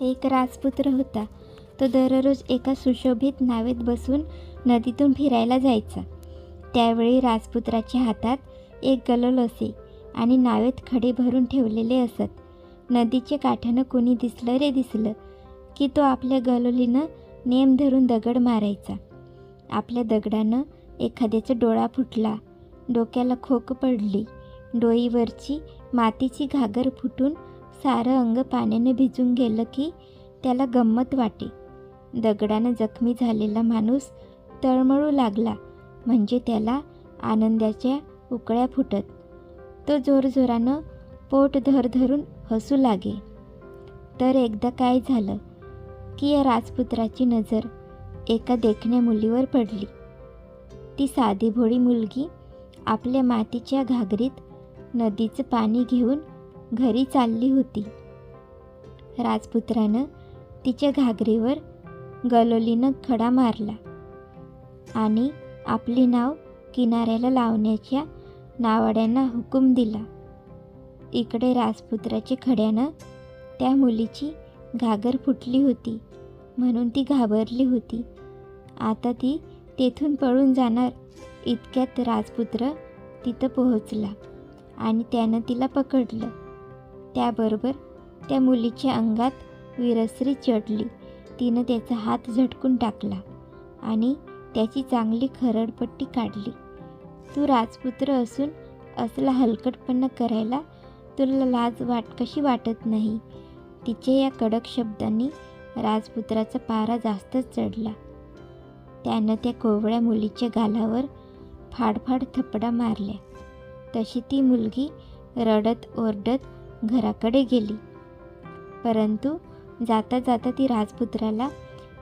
एक राजपुत्र होता. तो दररोज एका सुशोभित नावेत बसून नदीतून फिरायला जायचा. त्यावेळी राजपुत्राच्या हातात एक गलोल असे आणि नावेत खडे भरून ठेवलेले असत. नदीच्या काठानं कोणी दिसलं रे दिसलं की तो आपल्या गलोलीनं नेम धरून दगड मारायचा. आपल्या दगडानं एखाद्याचा डोळा फुटला डोक्याला खोक पडली डोईवरची मातीची घागर फुटून सारं अंग पाण्याने भिजून गेलं की त्याला गंमत वाटे. दगडानं जखमी झालेला माणूस तळमळू लागला म्हणजे त्याला आनंदाच्या उकळ्या फुटत. तो जोरजोरानं पोट धर धरून हसू लागे. तर एकदा काय झालं? की या राजपुत्राची नजर एका देखण्या मुलीवर पडली. ती साधी भोळी मुलगी आपल्या मातीच्या घागरीत नदीचं पाणी घेऊन घरी चालली होती. राजपुत्रानं तिच्या घागरीवर गलोलीनं खडा मारला आणि आपली नाव किनाऱ्याला लावण्याच्या नावाड्यांना हुकूम दिला. इकडे राजपुत्राच्या खड्यानं त्या मुलीची घागर फुटली होती म्हणून ती घाबरली होती. आता ती तेथून पळून जाणार इतक्यात राजपुत्र तिथं पोहोचला आणि त्यानं तिला पकडलं. त्याबरोबर त्या मुलीच्या अंगात विरसरी चढली. तिनं त्याचा हात झटकून टाकला आणि त्याची चांगली खरडपट्टी काढली. तू राजपुत्र असून असला हलकटपणा करायला तुला लाज वाट कशी वाटत नाही? तिच्या या कडक शब्दांनी राजपुत्राचा पारा जास्तच चढला. त्यानं त्या कोवळ्या मुलीच्या गालावर फाडफाड थपडा मारल्या. तशी ती मुलगी रडत ओरडत घराकडे गेली. परंतु जाता जाता ती राजपुत्राला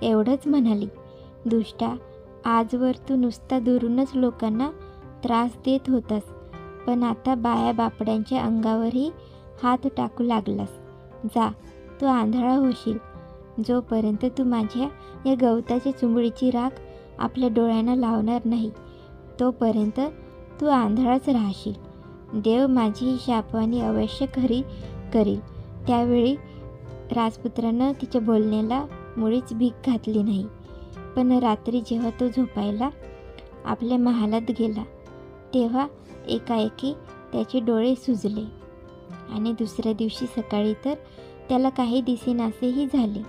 एवढंच म्हणाली दुष्टा आजवर तू नुसता दुरूनच लोकांना त्रास देत होतास पण आता बाया बापड्यांच्या अंगावरही हात टाकू लागलास. जा तू आंधळा होशील. जोपर्यंत तू माझ्या या गवताच्या चुंबडीची राख आपल्या डोळ्यांना लावणार नाही तोपर्यंत तू आंधळाच राहशील. देव माझी ही शापवानी अवश्य खरी करील. त्यावेळी राजपुत्रानं तिच्या बोलण्याला मुळीच भीक घातली नाही. पण रात्री जेव्हा तो झोपायला आपल्या महालात गेला तेव्हा एकाएकी त्याचे डोळे सुजले. आणि दुसऱ्या दिवशी सकाळी तर त्याला काही दिसेनासेही झाले.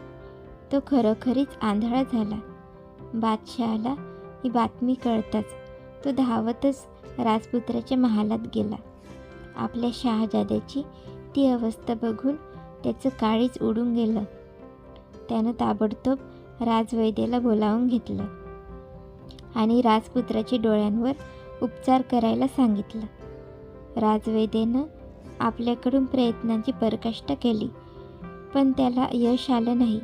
तो खरोखरीच आंधळा झाला. बादशहाला ही बातमी कळताच तो धावतच राजपुत्राच्या महालात गेला. आपल्या शहाजाद्याची ती अवस्था बघून त्याचं काळीच उडून गेलं. त्यानं ताबडतोब राजवैद्याला बोलावून घेतलं आणि राजपुत्राच्या डोळ्यांवर उपचार करायला सांगितलं. राजवैद्यानं आपल्याकडून प्रयत्नांची परकष्ट केली पण त्याला यश आलं नाही.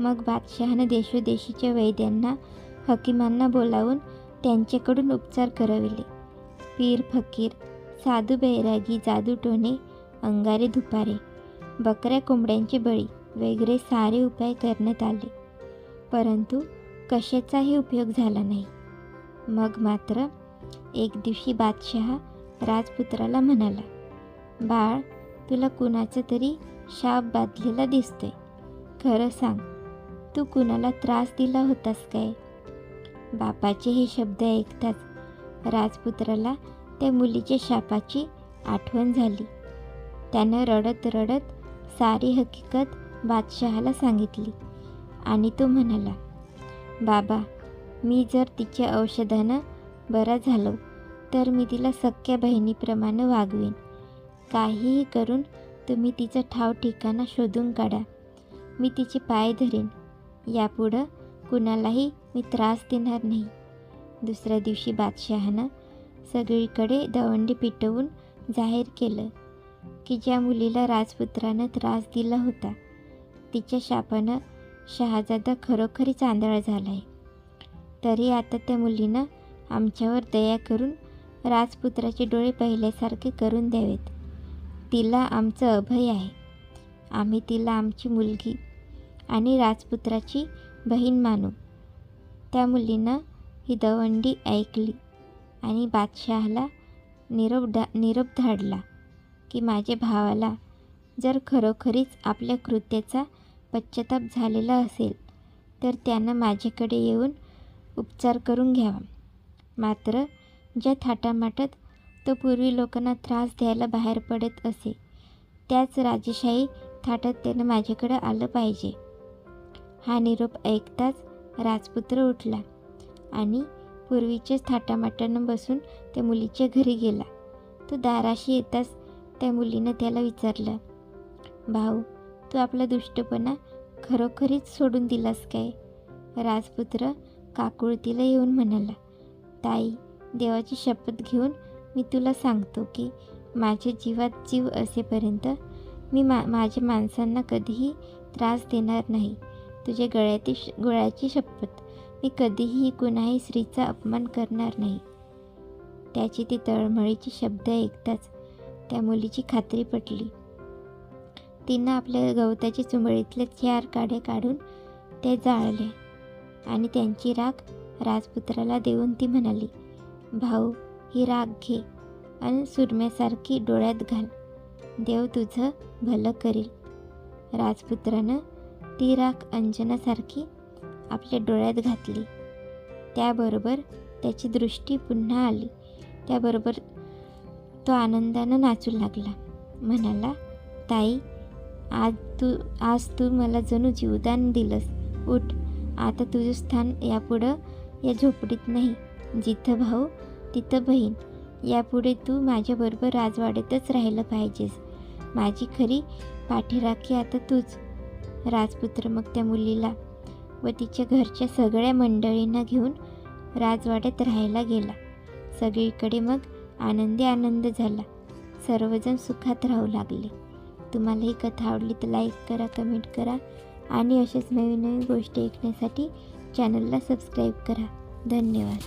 मग बादशहानं देशोदेशीच्या वैद्यांना हकीमांना बोलावून त्यांच्याकडून उपचार करविले. पीर फकीर साधू बैरागी जादूटोणे अंगारे धुपारे बकऱ्या कोंबड्यांचे बळी वगैरे सारे उपाय करण्यात आले. परंतु कशाचाही उपयोग झाला नाही. मग मात्र एक दिवशी बादशहा राजपुत्राला म्हणाला बाळ तुला कुणाचा तरी शाप बाधलेला दिसतोय. खरं सांग तू कुणाला त्रास दिला होतास काय? बापाचे हे शब्द ऐकताच राजपुत्राला त्या मुलीच्या शापाची आठवण झाली. त्यानं रडत रडत सारी हकीकत बादशहाला सांगितली आणि तो म्हणाला बाबा मी जर तिच्या औषधानं बरा झालो तर मी तिला सख्या बहिणीप्रमाणे वागवीन. काहीही करून तुम्ही तिचं ठाव ठिकाणा शोधून काढा. मी तिचे पाय धरेन. यापुढं कुणालाही मी त्रास देणार नाही. दुसऱ्या दिवशी बादशहानं सगळीकडे दवंडी पिटवून जाहीर केलं की ज्या मुलीला राजपुत्रानं त्रास दिला होता तिच्या शापानं शहाजादा खरोखरीच आंधळा झाला आहे तरी आता त्या मुलीनं आमच्यावर दया करून राजपुत्राचे डोळे पहिल्यासारखे करून द्यावेत. तिला आमचं अभय आहे. आम्ही तिला आमची मुलगी आणि राजपुत्राची बहीण मानू. त्या मुलीनं ही दवंडी ऐकली. आणि बादशहाला निरोप डा निरोप धाडला की माझ्या भावाला जर खरोखरीच आपल्या कृत्याचा पश्चाताप झालेला असेल तर त्यानं माझ्याकडे येऊन उपचार करून घ्यावा. मात्र ज्या थाटामाटात तो पूर्वी लोकांना त्रास द्यायला बाहेर पडत असे त्याच राजेशाही थाटात त्यानं माझ्याकडे आलं पाहिजे. हा निरोप ऐकताच राजपुत्र उठला आणि पूर्वीचेच थाटामाटानं बसून त्या मुलीच्या घरी गेला. तो दाराशी येताच त्या मुलीनं त्याला विचारलं भाऊ तू आपला दुष्टपणा खरोखरीच सोडून दिलास काय? राजपुत्र काकुळतीला येऊन म्हणाला ताई देवाची शपथ घेऊन मी तुला सांगतो की माझ्या जीवात जीव असेपर्यंत मी मा माझ्या माणसांना कधीही त्रास देणार नाही. तुझ्या गळ्यातील श गळ्याची शपथ मी कधीही कुणाही स्त्रीचा अपमान करणार नाही. त्याची ती तळमळीची शब्द ऐकताच त्या मुलीची खात्री पटली. तिनं आपल्या गवताच्या चुंबळीतले चार काडे काढून ते जाळले आणि त्यांची राख राजपुत्राला देऊन ती म्हणाली भाऊ ही राख घे आणि सुरम्यासारखी डोळ्यात घाल. देव तुझं भलं करील. राजपुत्रानं ती राख अंजनासारखी आपल्या डोळ्यात घातली. त्याबरोबर त्याची दृष्टी पुन्हा आली. त्याबरोबर तो आनंदानं नाचू लागला. म्हणाला ताई आज तू आज तू मला जणू जीवदान दिलंस. उठ आता तुझं स्थान यापुढं या झोपडीत नाही. जिथं भाऊ तिथं बहीण. यापुढे तू माझ्याबरोबर राजवाड्यातच राहिलं पाहिजेस. माझी खरी पाठीराखी आता तूच. राजपुत्र मग त्या मुलीला व तिच्या घरच्या सगळ्या मंडळींना घेऊन राजवाड्यात राहायला गेला. सगळीकडे मग आनंदी आनंद झाला. सर्वजण सुखात राहू लागले. तुम्हाला ही कथा आवडली तर लाईक करा कमेंट करा आणि अशाच नवीन नवीन गोष्टी ऐकण्यासाठी चॅनलला सबस्क्राईब करा. धन्यवाद.